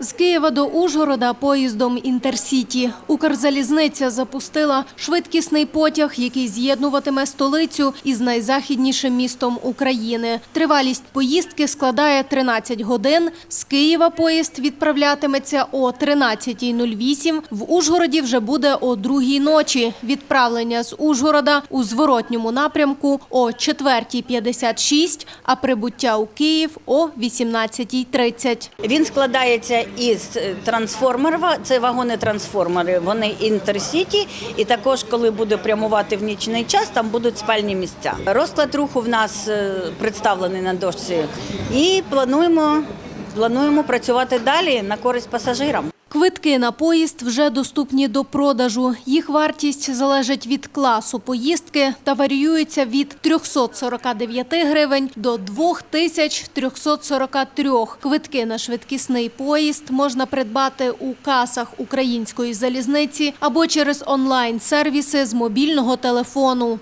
З Києва до Ужгорода поїздом Інтерсіті. Укрзалізниця запустила швидкісний потяг, який з'єднуватиме столицю із найзахіднішим містом України. Тривалість поїздки складає 13 годин. З Києва поїзд відправлятиметься о 13.08. В Ужгороді вже буде о другій ночі. Відправлення з Ужгорода у зворотньому напрямку о 4.56, а прибуття у Київ о 18.30. Він складається із трансформерів. Це вагони-трансформери. Вони інтерсіті. І також, коли буде прямувати в нічний час, там будуть спальні місця. Розклад руху в нас е, представлений на дошці. І плануємо, плануємо працювати далі на користь пасажирам. Квитки на поїзд вже доступні до продажу. Їх вартість залежить від класу поїздки та варіюється від 349 гривень до 2343. Квитки на швидкісний поїзд можна придбати у касах української залізниці або через онлайн-сервіси з мобільного телефону.